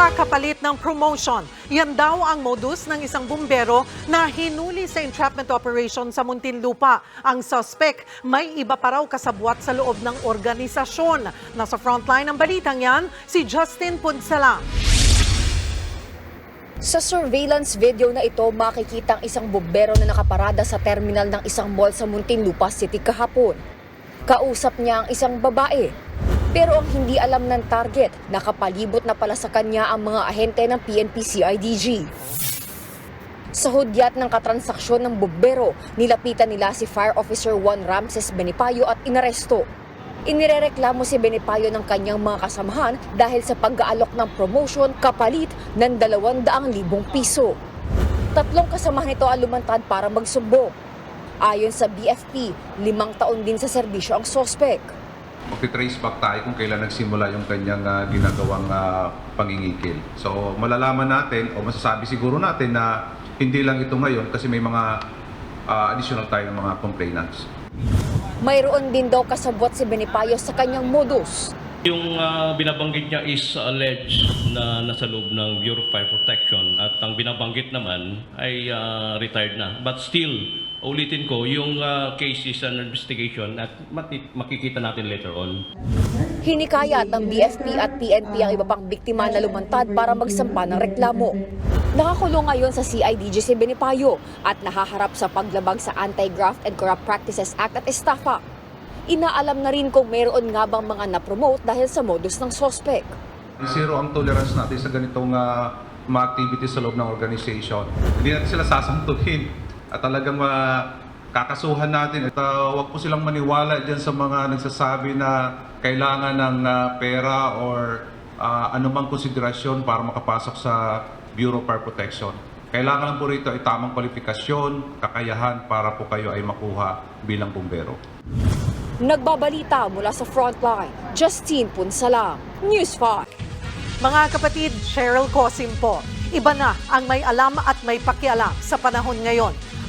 Pera kapalit ng promotion. Yan daw ang modus ng isang bumbero na hinuli sa entrapment operation sa Muntinlupa. Ang suspect may iba pa raw kasabwat sa loob ng organisasyon. Nasa frontline ng balitang yan, si Justin Punsala. Sa surveillance video na ito, makikita ang isang bumbero na nakaparada sa terminal ng isang mall sa Muntinlupa City kahapon. Kausap niya ang isang babae. Pero ang hindi alam ng target, nakapalibot na pala sa kanya ang mga ahente ng PNP CIDG. Sa hudyat ng katransaksyon ng bumbero, nilapitan nila si Fire Officer Juan Ramses Benipayo at inaresto. Inirereklamo si Benipayo ng kanyang mga kasamahan dahil sa pag-aalok ng promotion kapalit ng 200,000 piso. Tatlong kasamahan nito ang lumantad para magsumbong. Ayon sa BFP, limang taon din sa serbisyo ang sospek. Magti-trace back tayo kung kailan nagsimula yung kanyang ah, ginagawang ah, pangingikil. So malalaman natin o masasabi siguro natin na hindi lang ito ngayon kasi may mga ah, additional tayo ng mga complainants. Mayroon din daw kasabwat si Benipayo sa kanyang modus. Yung ah, binabanggit niya is alleged na nasa loob ng Bureau of Fire Protection at ang binabanggit naman ay ah, retired na. But still, ulitin ko, yung ah, case is under investigation at makikita natin later on. Hinikayat ng BFP at PNP ang iba pang biktima na lumantad para magsampa ng reklamo. Nakakulong ngayon sa CIDG si Benipayo at nahaharap sa paglabag sa Anti-Graft and Corrupt Practices Act at estafa. Inaalam na rin kung meron nga bang mga na-promote dahil sa modus ng sospek. Zero ang tolerance natin sa ganitong ah, mga activities sa loob ng organization. Hindi natin sila sasantukin at talagang kakasuhan natin. At ah, huwag po silang maniwala dyan sa mga nagsasabi na kailangan ng ah, pera or ah, anumang konsiderasyon para makapasok sa Bureau of Fire Protection. Kailangan lang po rito ay tamang kwalifikasyon, kakayahan para po kayo ay makuha bilang bumbero. Nagbabalita mula sa frontline, Justine Punsalang, News 5. Mga kapatid, Cheryl Cosim po. Iba na ang may alam at may pakialam sa panahon ngayon.